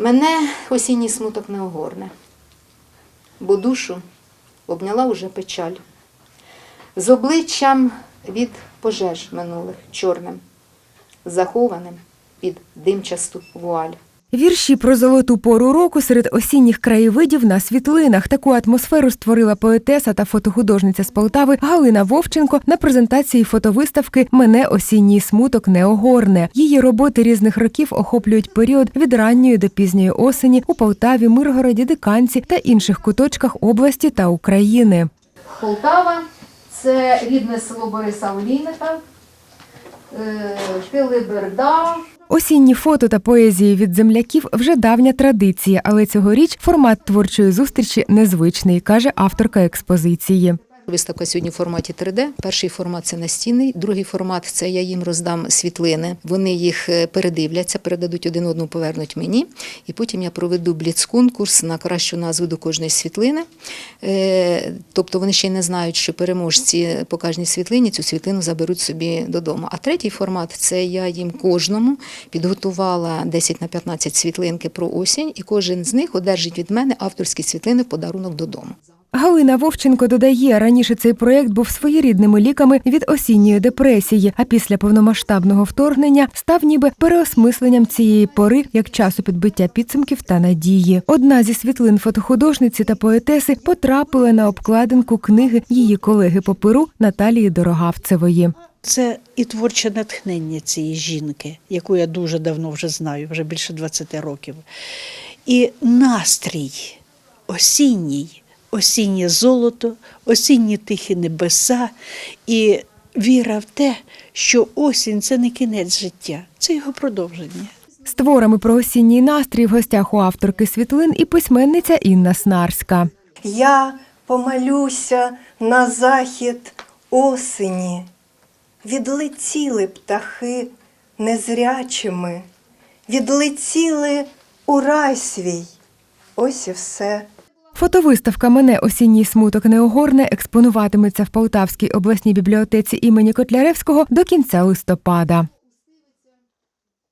Мене осінній смуток не огорне, бо душу обняла уже печаль. З обличчям від пожеж минулих чорним, захованим під димчасту вуаль. Вірші про золоту пору року серед осінніх краєвидів на світлинах. Таку атмосферу створила поетеса та фотохудожниця з Полтави Галина Вовченко на презентації фотовиставки Мене осінній смуток не огорне. Її роботи різних років охоплюють період від ранньої до пізньої осені у Полтаві, Миргороді, Диканці та інших куточках області та України. Полтава це рідне село Бориса Олійника, е, Килиберда. Осінні фото та поезії від земляків вже давня традиція, але цьогоріч формат творчої зустрічі незвичний, каже авторка експозиції. Виставка сьогодні в форматі 3D. Перший формат це настінний, другий формат це я їм роздам світлини. Вони їх е, передивляться, передадуть один одному, повернуть мені. І потім я проведу бліц-конкурс на кращу назву до кожної світлини. Е, Тобто вони ще не знають, що переможці по кожній світлині цю світлину заберуть собі додому. А третій формат це я їм кожному підготувала 10 на 15 світлинки про осінь, і кожен з них одержить від мене авторські світлини в подарунок додому. Галина Вовченко додає, раніше цей проєкт був своєрідними ліками від осінньої депресії, а після повномасштабного вторгнення став ніби переосмисленням цієї пори як часу підбиття підсумків та надії. Одна зі світлин фотохудожниці та поетеси потрапила на обкладинку книги її колеги по перу Наталії Дорогавцевої. Це і творче натхнення цієї жінки, яку я дуже давно вже знаю, вже більше 20 років. І настрій осінній, осіннє золото, осінні тихі небеса, і віра в те, що осінь це не кінець життя, це його продовження. З творами про осінній настрій в гостях у авторки світлин і письменниця Інна Снарська. Я помолюся на захід осені. Відлетіли птахи незрячими, відлетіли у рай свій. Ось і все. Фотовиставка Мене осінній смуток неогорне експонуватиметься в Полтавській обласній бібліотеці імені Котляревського до кінця листопада.